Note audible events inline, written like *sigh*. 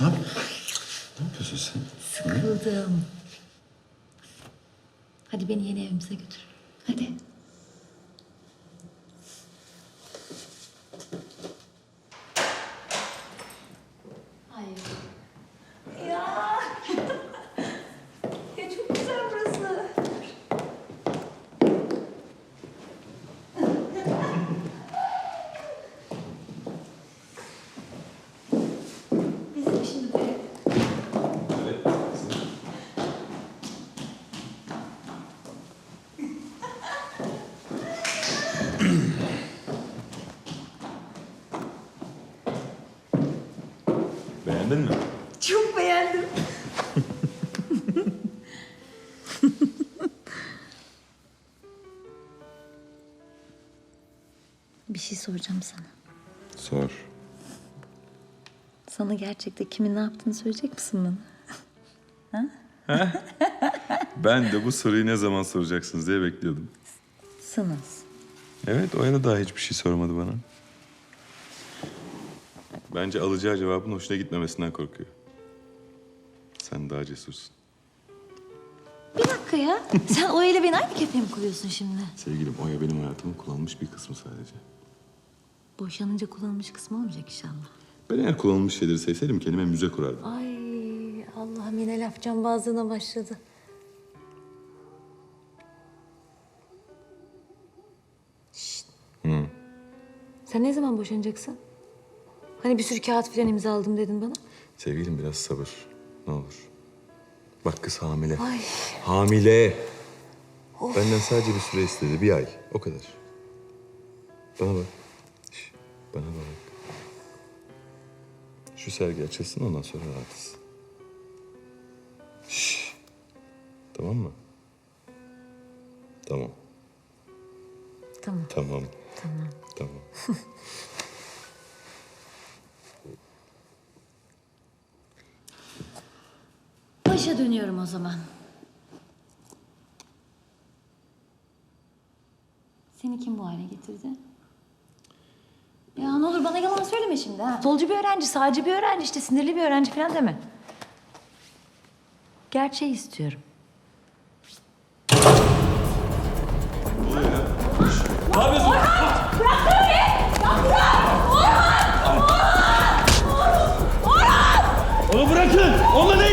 Ne, yap ne yapıyorsun sen? Sıkıldım. Hadi beni yeni evimize götür. Hadi. Hayır. Ya. ya çok güzel burası. Bizim şimdi böyle Beğendin mi? Çok beğendim. *laughs* Bir şey soracağım sana. Sor. Sana gerçekte kimin ne yaptığını söyleyecek misin bana? *laughs* *laughs* Ben de bu soruyu ne zaman soracaksınız diye bekliyordum. Sınız. Evet, o yana daha hiçbir şey sormadı bana. Bence alacağı cevabın hoşuna gitmemesinden korkuyor. Sen daha cesursun. Bir dakika ya. *laughs* Sen o ile beni aynı kefeye mi koyuyorsun şimdi? Sevgilim, Oya benim hayatımın kullanılmış bir kısmı sadece. Boşanınca kullanılmış kısmı olmayacak inşallah. Ben eğer kullanılmış şeyleri sevseydim kendime müze kurardım. Ay Allah'ım yine laf cambazlığına başladı. Şşt. Sen ne zaman boşanacaksın? Hani bir sürü kağıt falan imzaladım dedin bana. Sevgilim biraz sabır. Ne olur. Bak kız hamile. Ay. Hamile. Benden sadece bir süre istedi. Bir ay. O kadar. Bana bak. Şş, bana bak. Şu sergi açılsın ondan sonra rahatız. Şş. Tamam mı? Tamam. Tamam. Tamam. Tamam. Tamam. *laughs* İşe dönüyorum o zaman. Seni kim bu hale getirdi? Ya ne olur bana yalan söyleme şimdi ha. Solcu bir öğrenci, sağcı bir öğrenci işte sinirli bir öğrenci falan deme. Gerçeği istiyorum. Ne yapıyorsun? Onu bırakın! Onu ne